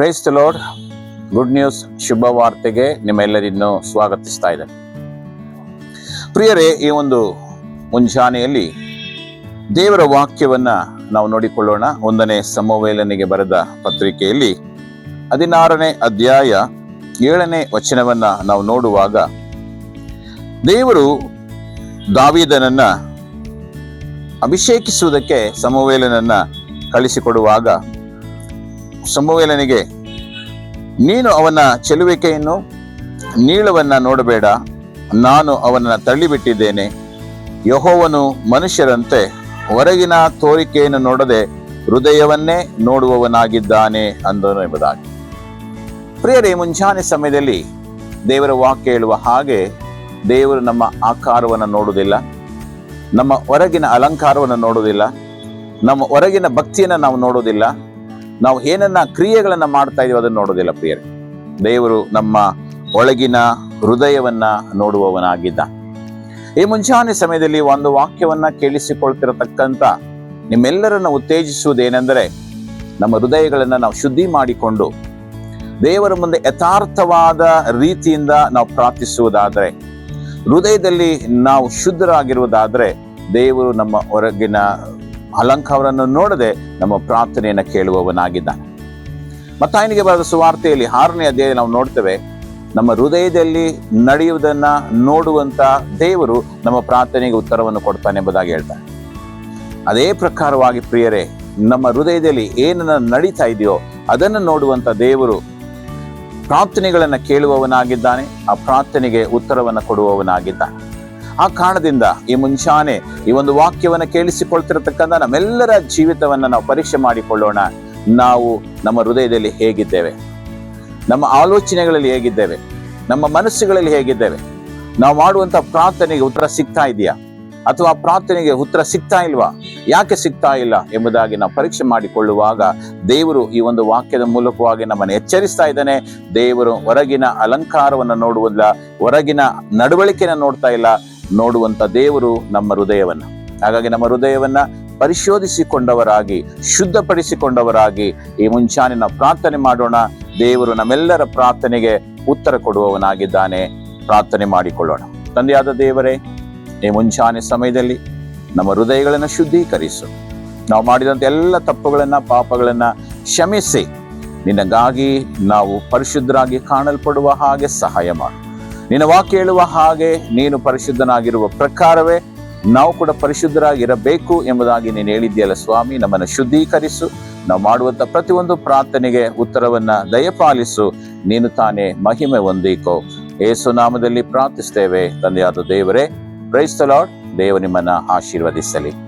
Load lord good news ಶುಭ ವಾರ್ತೆಗೆ ನಿಮ್ಮೆಲ್ಲರನ್ನು ಸ್ವಾಗತಿಸ್ತಾ ಇದ್ದೇನೆ. ಪ್ರಿಯರೇ, ಈ ಒಂದು ಮುಂಜಾನೆಯಲ್ಲಿ ದೇವರ ವಾಕ್ಯವನ್ನ ನಾವು ನೋಡಿಕೊಳ್ಳೋಣ. ಒಂದನೇ ಸಮವೇಲನಿಗೆ ಬರೆದ ಪತ್ರಿಕೆಯಲ್ಲಿ ಹದಿನಾರನೇ ಅಧ್ಯಾಯ ಏಳನೇ ವಚನವನ್ನ ನಾವು ನೋಡುವಾಗ ದೇವರು ದಾವಿದನನ್ನ ಅಭಿಷೇಕಿಸುವುದಕ್ಕೆ ಸಮವೇಲನನ್ನ ಕಳಿಸಿಕೊಡುವಾಗ ಸಮುವೇಲನಿಗೆ ನೀನು ಅವನ ಚೆಲುವಿಕೆಯನ್ನು, ನೀಳವನ್ನು ನೋಡಬೇಡ, ನಾನು ಅವನನ್ನು ತಳ್ಳಿಬಿಟ್ಟಿದ್ದೇನೆ. ಯಹೋವನು ಮನುಷ್ಯರಂತೆ ಹೊರಗಿನ ತೋರಿಕೆಯನ್ನು ನೋಡದೆ ಹೃದಯವನ್ನೇ ನೋಡುವವನಾಗಿದ್ದಾನೆ ಅಂದನು ಎಂಬುದಾಗಿ. ಪ್ರಿಯರೇ, ಮುಂಜಾನೆ ಸಮಯದಲ್ಲಿ ದೇವರ ವಾಕ್ಯ ಹೇಳುವ ಹಾಗೆ ದೇವರು ನಮ್ಮ ಆಕಾರವನ್ನು ನೋಡುವುದಿಲ್ಲ, ನಮ್ಮ ಹೊರಗಿನ ಅಲಂಕಾರವನ್ನು ನೋಡುವುದಿಲ್ಲ, ನಮ್ಮ ಹೊರಗಿನ ಭಕ್ತಿಯನ್ನು ನಾವು ನೋಡುವುದಿಲ್ಲ ನಾವು ಏನನ್ನ ಕ್ರಿಯೆಗಳನ್ನ ಮಾಡ್ತಾ ಇದೀವಿ ಅದನ್ನು ನೋಡೋದಿಲ್ಲ ಪ್ರಿಯರೇ. ದೇವರು ನಮ್ಮ ಒಳಗಿನ ಹೃದಯವನ್ನ ನೋಡುವವನಾಗಿದ್ದ. ಈ ಮುಂಚಾನೆ ಸಮಯದಲ್ಲಿ ಒಂದು ವಾಕ್ಯವನ್ನ ಕೇಳಿಸಿಕೊಳ್ತಿರತಕ್ಕಂತ ನಿಮ್ಮೆಲ್ಲರನ್ನ ಉತ್ತೇಜಿಸುವುದೇನೆಂದರೆ ನಮ್ಮ ಹೃದಯಗಳನ್ನ ನಾವು ಶುದ್ಧಿ ಮಾಡಿಕೊಂಡು ದೇವರ ಮುಂದೆ ಯಥಾರ್ಥವಾದ ರೀತಿಯಿಂದ ನಾವು ಪ್ರಾರ್ಥಿಸುವುದಾದರೆ, ಹೃದಯದಲ್ಲಿ ನಾವು ಶುದ್ಧರಾಗಿರುವುದಾದರೆ ದೇವರು ನಮ್ಮ ಹೊರಗಿನ ಅಲಂಕಾರವನ್ನು ನೋಡದೆ ನಮ್ಮ ಪ್ರಾರ್ಥನೆಯನ್ನು ಕೇಳುವವನಾಗಿದ್ದಾನೆ. ಮತ್ತಾಯನಿಗೆ ಬರೆದ ಸುವಾರ್ತೆಯಲ್ಲಿ ಆರನೇ ಅಧ್ಯಾಯ ನಾವು ನೋಡ್ತೇವೆ, ನಮ್ಮ ಹೃದಯದಲ್ಲಿ ನಡೆಯುವುದನ್ನ ನೋಡುವಂತ ದೇವರು ನಮ್ಮ ಪ್ರಾರ್ಥನೆಗೆ ಉತ್ತರವನ್ನು ಕೊಡ್ತಾನೆ ಎಂಬುದಾಗಿ ಹೇಳ್ತಾನೆ. ಅದೇ ಪ್ರಕಾರವಾಗಿ ಪ್ರಿಯರೇ, ನಮ್ಮ ಹೃದಯದಲ್ಲಿ ಏನನ್ನ ನಡೀತಾ ಇದೆಯೋ ಅದನ್ನು ನೋಡುವಂತ ದೇವರು ಪ್ರಾರ್ಥನೆಗಳನ್ನು ಕೇಳುವವನಾಗಿದ್ದಾನೆ, ಆ ಪ್ರಾರ್ಥನೆಗೆ ಉತ್ತರವನ್ನು ಕೊಡುವವನಾಗಿದ್ದಾನೆ. ಆ ಕಾರಣದಿಂದ ಈ ಮುಂಚಾನೆ ಈ ಒಂದು ವಾಕ್ಯವನ್ನು ಕೇಳಿಸಿಕೊಳ್ತಿರತಕ್ಕಂಥ ನಮ್ಮೆಲ್ಲರ ಜೀವಿತವನ್ನು ನಾವು ಪರೀಕ್ಷೆ ಮಾಡಿಕೊಳ್ಳೋಣ. ನಾವು ನಮ್ಮ ಹೃದಯದಲ್ಲಿ ಹೇಗಿದ್ದೇವೆ? ನಮ್ಮ ಆಲೋಚನೆಗಳಲ್ಲಿ ಹೇಗಿದ್ದೇವೆ? ನಮ್ಮ ಮನಸ್ಸುಗಳಲ್ಲಿ ಹೇಗಿದ್ದೇವೆ? ನಾವು ಮಾಡುವಂಥ ಪ್ರಾರ್ಥನೆಗೆ ಉತ್ತರ ಸಿಗ್ತಾ ಇದೆಯಾ? ಅಥವಾ ಪ್ರಾರ್ಥನೆಗೆ ಉತ್ತರ ಸಿಗ್ತಾ ಇಲ್ವಾ? ಯಾಕೆ ಸಿಗ್ತಾ ಇಲ್ಲ ಎಂಬುದಾಗಿ ನಾವು ಪರೀಕ್ಷೆ ಮಾಡಿಕೊಳ್ಳುವಾಗ ದೇವರು ಈ ಒಂದು ವಾಕ್ಯದ ಮೂಲಕವಾಗಿ ನಮ್ಮನ್ನು ಎಚ್ಚರಿಸ್ತಾ ಇದ್ದಾನೆ. ದೇವರು ಹೊರಗಿನ ಅಲಂಕಾರವನ್ನು ನೋಡುವುದಿಲ್ಲ, ಹೊರಗಿನ ನಡವಳಿಕೆನ ನೋಡ್ತಾ ಇಲ್ಲ ನೋಡುವಂತ ದೇವರು ನಮ್ಮ ಹೃದಯವನ್ನ. ಹಾಗಾಗಿ ನಮ್ಮ ಹೃದಯವನ್ನ ಪರಿಶೋಧಿಸಿಕೊಂಡವರಾಗಿ, ಶುದ್ಧಪಡಿಸಿಕೊಂಡವರಾಗಿ ಈ ಮುಂಚಾನೆ ನಾವು ಪ್ರಾರ್ಥನೆ ಮಾಡೋಣ. ದೇವರು ನಮ್ಮೆಲ್ಲರ ಪ್ರಾರ್ಥನೆಗೆ ಉತ್ತರ ಕೊಡುವವನಾಗಿದ್ದಾನೆ. ಪ್ರಾರ್ಥನೆ ಮಾಡಿಕೊಳ್ಳೋಣ. ತಂದೆಯಾದ ದೇವರೇ, ಈ ಮುಂಚಾನೆ ಸಮಯದಲ್ಲಿ ನಮ್ಮ ಹೃದಯಗಳನ್ನು ಶುದ್ಧೀಕರಿಸು. ನಾವು ಮಾಡಿದಂಥ ಎಲ್ಲ ತಪ್ಪುಗಳನ್ನ, ಪಾಪಗಳನ್ನ ಕ್ಷಮಿಸಿ. ನಿನಗಾಗಿ ನಾವು ಪರಿಶುದ್ಧರಾಗಿ ಕಾಣಲ್ಪಡುವ ಹಾಗೆ ಸಹಾಯ ಮಾಡು. ನಿನ್ನ ವಾಕ್ಯ ಹೇಳುವ ಹಾಗೆ ನೀನು ಪರಿಶುದ್ಧನಾಗಿರುವ ಪ್ರಕಾರವೇ ನಾವು ಕೂಡ ಪರಿಶುದ್ಧರಾಗಿರಬೇಕು ಎಂಬುದಾಗಿ ನೀನು ಹೇಳಿದ್ಯಲ್ಲ ಸ್ವಾಮಿ. ನಮ್ಮನ್ನು ಶುದ್ಧೀಕರಿಸು. ನಾವು ಮಾಡುವಂತ ಪ್ರತಿಯೊಂದು ಪ್ರಾರ್ಥನೆಗೆ ಉತ್ತರವನ್ನ ದಯಪಾಲಿಸು. ನೀನು ತಾನೇ ಮಹಿಮೆ ಹೊಂದಿಕೋ. ಏಸು ನಾಮದಲ್ಲಿ ಪ್ರಾರ್ಥಿಸ್ತೇವೆ ತಂದೆಯಾದ ದೇವರೇ. ಕ್ರೈಸ್ತ ಲಾರ್ಡ್ ದೇವ ನಿಮ್ಮನ್ನ ಆಶೀರ್ವದಿಸಲಿ.